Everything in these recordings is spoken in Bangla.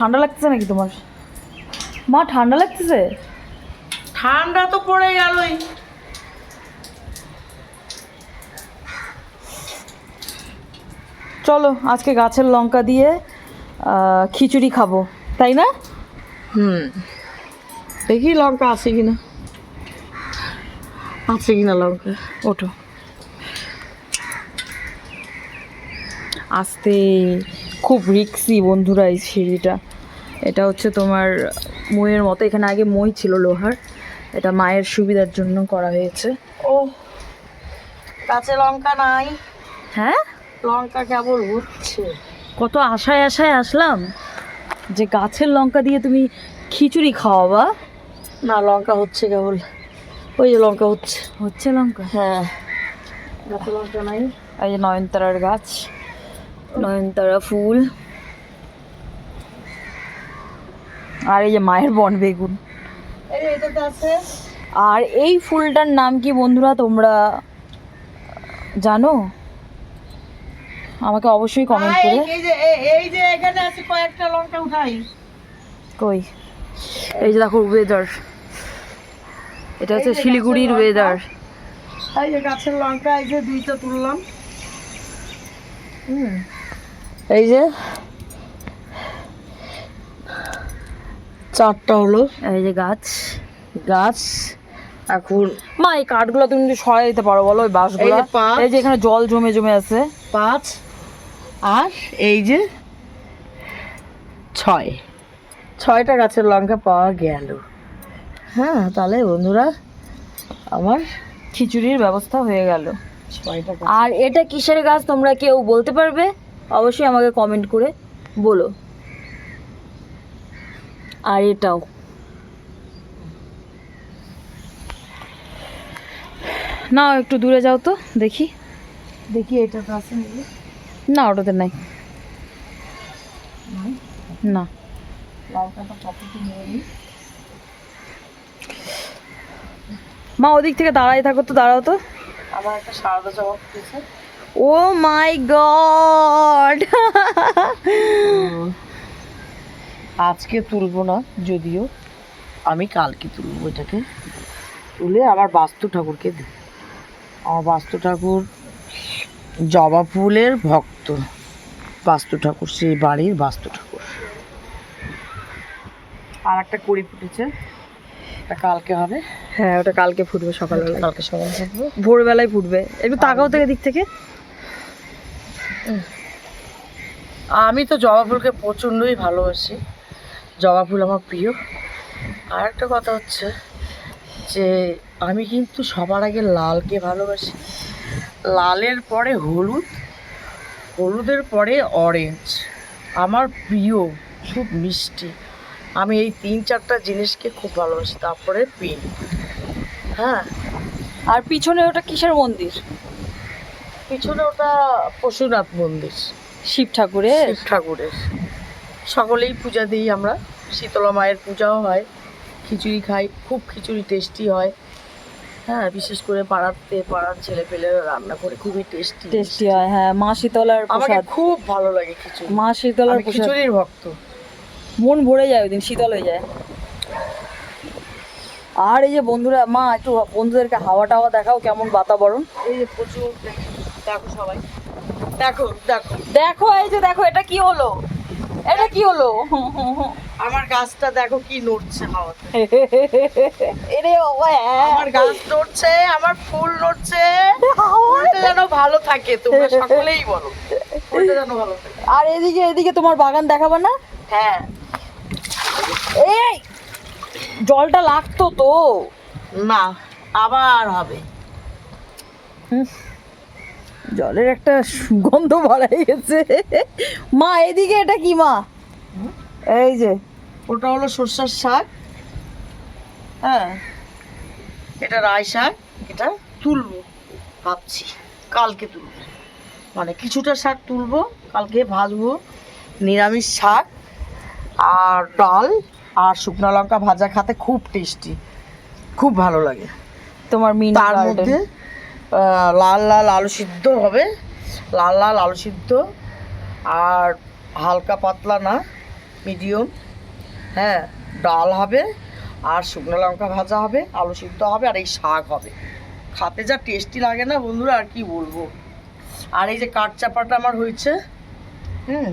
ঠান্ডা লাগতেছে নাকি তোমার? মা ঠান্ডা লাগতেছে? ঠান্ডা তো পড়ে গেলই। চলো আজকে গাছের লঙ্কা দিয়ে খিচুড়ি খাব তাই না? হুম। দেখি লঙ্কা আছে কিনা। আছে কিনা লঙ্কা? ওঠো। আসতে খুব রিক্সি বন্ধুরা এই সিঁড়িটা। এটা হচ্ছে তোমার মইয়ের মতো। এখানে আগে মই ছিল লোহার। এটা মায়ের সুবিধার জন্য করা হয়েছে। ও কাঁচা লঙ্কা নাই। হ্যাঁ? লঙ্কা কেবল উঠছে। কত আশায় আশায় আসলাম যে গাছের লঙ্কা দিয়ে তুমি খিচুড়ি খাওয়াবা। না লঙ্কা হচ্ছে কেবল। ওই যে লঙ্কা হচ্ছে। হচ্ছে লঙ্কা? হ্যাঁ। কাঁচা লঙ্কা নাই। এই যে নয়নতারার গাছ নয়নতারা ফুল। আর এই যে মায়ের বন বেগুন। আর এই ফুলটার নাম কি বন্ধুরা তোমরা জানো? আমাকে অবশ্যই কমেন্ট করে। এই যে এই- এই যে এখানে আছে কয়েকটা লঙ্কা উঠাই। কই? এই যে দেখো ওয়েদার এটা হচ্ছে শিলিগুড়ির ওয়েদার এই যে গাছের লঙ্কা এই যে দুইটা তুললাম। হুম। এই যে চারটা হলো। এই যে গাছ গাছ এখন মা এই কাঠগুলো তুমি যদি সরাই দিতে পারো বলো ওই বাঁশগুলো। এই যে এখানে জল জমে জমে আছে। পাঁচ আর এই যে ছয়। ছয়টা গাছের লঙ্কা পাওয়া গেল। হ্যাঁ তাহলে বন্ধুরা আমার খিচুড়ির ব্যবস্থা হয়ে গেল। ছয়টা আর এটা কিসের গাছ তোমরা কেউ বলতে পারবে? অবশ্যই আমাকে কমেন্ট করে বলো। আর এটাও। না একটু দূরে যাও তো দেখি। দেখি এটা আছে না ওটাতে নাই। না। মা ওদিক থেকে দাঁড়াই থাকো তো দাঁড়াও তো। আমার একটা সারদা জবাব দিয়েছে। Oh my god! আজকে তুলবো না যদিও আমি কালকে তুলবো এটাকে। তুলে আমার বাস্তু ঠাকুরকে দিই আমার বাস্তু ঠাকুর জবা ফুলের ভক্ত। বাস্তু ঠাকুর সেই বাড়ির বাস্তু ঠাকুর। আর একটা কড়ি ফুটেছে। এটা কালকে হবে। হ্যাঁ ওটা কালকে ফুটবে সকালবেলা। কালকে সকালে থাকবে। ভোরবেলায় ফুটবে। একটু তাকাও থেকে দিক থেকে। আমি তো জবা ফুলকে প্রচণ্ডই ভালোবাসি। জবা ফুল আমার প্রিয়। আর একটা কথা হচ্ছে যে আমি কিন্তু সবার আগে লালকে ভালোবাসি। লালের পরে হলুদ হলুদের পরে অরেঞ্জ আমার প্রিয় খুব মিষ্টি। আমি এই তিন চারটা জিনিসকে খুব ভালোবাসি তারপরে পিঙ্ক হ্যাঁ। আর পিছনে ওটা কিসের মন্দির? পিছনে ওটা পশুনাথ মন্দির। শিব ঠাকুরের? শিব ঠাকুরের। সকলেই পূজা দিই আমরা। শীতলা মায়ের পূজাও হয় খিচুড়ি খাই খুব খিচুড়ি টেস্টি হয়। হ্যাঁ বিশেষ করে পাড়াতে পাড়ার ছেলে পেলেরা রান্না করে খুবই টেস্টি টেস্টি হয় হ্যাঁ মা শীতলার প্রসাদ। খুব ভালো লাগে খিচুড়ি। মা শীতলার খিচুড়ির ভক্ত। মন ভরে যায় ওই দিন শীতল হয়ে যায়। আর এই যে বন্ধুরা মা একটু বন্ধুদেরকে হাওয়া টাওয়া দেখাও কেমন বাতাবরণ। এই যে প্রচুর দেখো সবাই। দেখো দেখো। দেখো এই যে দেখো এটা কি হলো? এটা কি হলো? আমার গাছটা দেখো কি নড়ছে হাওয়াতে। এরে বাবা, হ্যাঁ। আমার গাছ নড়ছে আমার ফুল নড়ছে। ফুলটা যেন ভালো থাকে তোমরা সকলেই বলো। ফুলটা যেন ভালো থাকে। আর এদিকে এদিকে তোমার বাগান দেখাবে না? হ্যাঁ। এই জলটা লাগতো তো। না আবার হবে। জলের একটা সুগন্ধ ভরাই গেছে। মা এদিকে এটা কি মা? এই যে ওটা হলো সর্ষার শাক। হ্যাঁ এটা রায় শাক এটা তুলবো ভাবছি কালকে তুলবো। মানে কিছুটা শাক তুলবো কালকে ভাজবো নিরামিষ শাক আর ডাল আর শুকনো লঙ্কা ভাজা খেতে খুব টেস্টি খুব ভালো লাগে। তোমার মিনি তার গার্ডেন মধ্যে লাল লাল আলু সিদ্ধ হবে। লাল লাল আলু সিদ্ধ। আর হালকা পাতলা না মিডিয়াম হ্যাঁ ডাল হবে আর শুকনো লঙ্কা ভাজা হবে, আলু সিদ্ধ হবে আর এই শাক হবে। খাতে যা টেস্টি লাগে না বন্ধুরা, আর কি বলব। আর এই যে কাঠ চাপাটা আমার হয়েছে, হুম।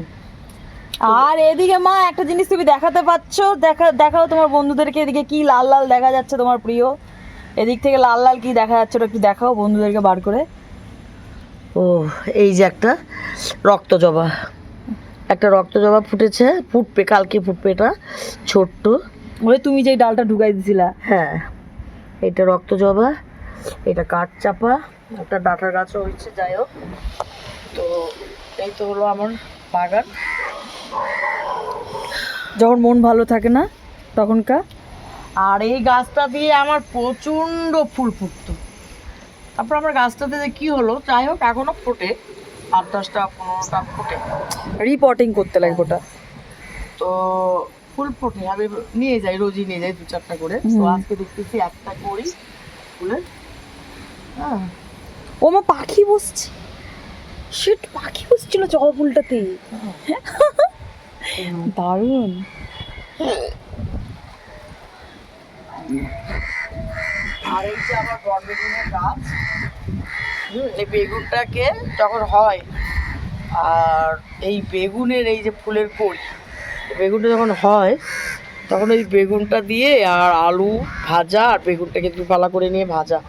আর এদিকে মা, একটা জিনিস তুমি দেখাতে পাচ্ছ। দেখা দেখাও তোমার বন্ধুদেরকে, এদিকে কি লাল লাল দেখা যাচ্ছে তোমার প্রিয়। এদিক থেকে লাল লাল কি দেখা যাচ্ছে ওটা একটু দেখাও বন্ধুদেরকে বার করে। ও এই যে একটা রক্ত জবা। একটা রক্ত জবা ফুটেছে ফুটবে কালকে ফুটবে এটা ছোট্ট। ওই তুমি যেই ডালটা ঢুকাই দিছিলা। হ্যাঁ এটা রক্ত জবা এটা কাঠ চাপা একটা ডাঁটার গাছও হয়েছে যাই হোক। তো এই তো হলো আমার বাগান। যখন মন ভালো থাকে না তখনকার আর এই গাছটা দিয়ে আমার প্রচণ্ড ফুল ফুটতো। তারপর আমার গাছটাতে যে কী হলো যাই হোক এখনও ফোটে। আট দশটা পনেরোটা ফোটে। রিপোর্টিং করতে লাগবে ওটা তো ফুল ফোটে আমি নিয়ে যাই রোজই নিয়ে যাই দু চারটা করে। তো আজকে দেখতেছি একটা করি ফুলের হ্যাঁ। ও মা পাখি বসছে। শিট পাখি বসছিল জবা ফুলটাতে দারুণ। আর এই যে আমার বট বেগুনের গাছ এই বেগুনটাকে যখন হয়, আর এই বেগুনের এই যে ফুলের কড়ি বেগুনটা যখন হয়, তখন ওই বেগুনটা দিয়ে আর আলু ভাজা আর বেগুনটাকে একটু পালা করে নিয়ে ভাজা।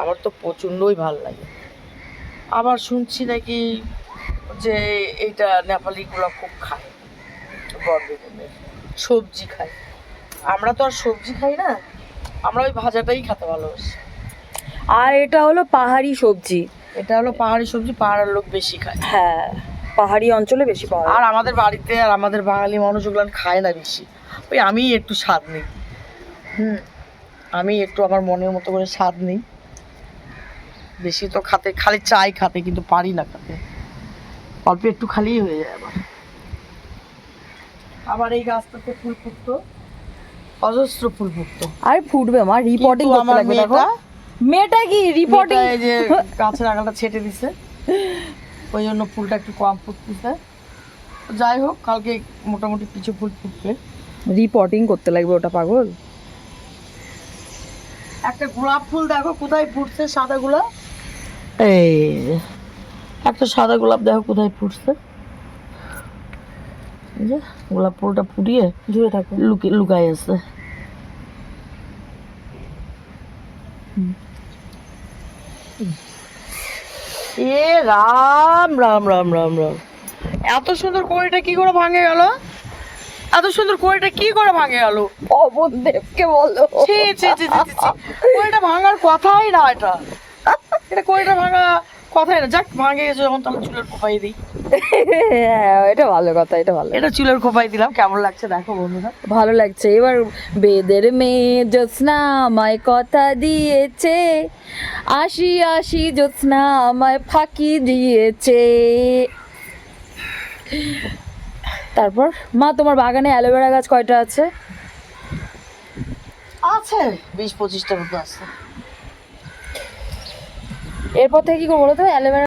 আমার তো প্রচণ্ডই ভালো লাগে। আবার শুনছি নাকি যে এইটা নেপালিগুলো খুব খায় বট বেগুনের সবজি খায়। আমরা তো আর সবজি খাই না। আমরা ওই ভাজাটাই খেতে ভালোবাসি। আর এটা হলো পাহাড়ি সবজি। এটা হলো পাহাড়ি সবজি পাহাড়ের লোক বেশি খায়। হ্যাঁ পাহাড়ি অঞ্চলে বেশি পাওয়া আর আমাদের বাড়িতে আর আমাদের বাঙালি মানুষ ওগুলো খায় না বেশি। ওই আমি একটু স্বাদ নিই। হুম আমি একটু আমার মনের মতো করে স্বাদ নিই। বেশি তো খাতে খালি চাই খাতে কিন্তু পারি না খাতে। অল্প একটু খালিই হয়ে যায় আমার আবার এই গাছটাতে ফুল ফুটতো। অজস্র ফুল ফুটতো আর ফুটবে মা রিপোর্টিং করতে লাগবে দেখো। মেয়েটা মেয়েটা কি রিপোর্টিং এই যে গাছের আগাটা ছেটে দিছে। ওই জন্য ফুলটা একটু কম ফুটতেছে। যাই হোক কালকে মোটামুটি কিছু ফুল ফুটবে। রিপোর্টিং করতে লাগবে ওটা পাগল। একটা গোলাপ ফুল দেখো কোথায় ফুটছে সাদা গোলাপ এই একটা সাদা গোলাপ দেখো কোথায় ফুটছে। এই যে গোলাপ ফুলটা ফুটিয়ে জুড়ে থাকো। লুকিয়ে লুকাই আছে এ রাম রাম রাম রাম রাম। এত সুন্দর কড়িটা কি করে ভাঙে গেল? এত সুন্দর কড়িটা কি করে ভাঙে গেল? পবন দেবকে বলো। ছি ছি ছি ছি ছি। ভাঙার কথাই না এটা। এটা কড়িটা ভাঙা কথাই না যাক ভাঙে গেছে যখন তাহলে চুলের খোপাই দিই। হ্যাঁ এটা ভালো কথা এটা ভালো। এটা চুলের খোপাই দিলাম কেমন লাগছে দেখো বন্ধুরা। ভালো লাগছে। এবার বেদের মেয়ে জ্যোৎস্না আমায় কথা দিয়েছে। আশি আশি জ্যোৎস্না আমায় ফাঁকি দিয়েছে। তারপর মা তোমার বাগানে অ্যালোভেরা গাছ কয়টা আছে? আছে বিশ পঁচিশটার মতো আছে। এরপর থেকে কি করব বলো তো? অ্যালোভেরা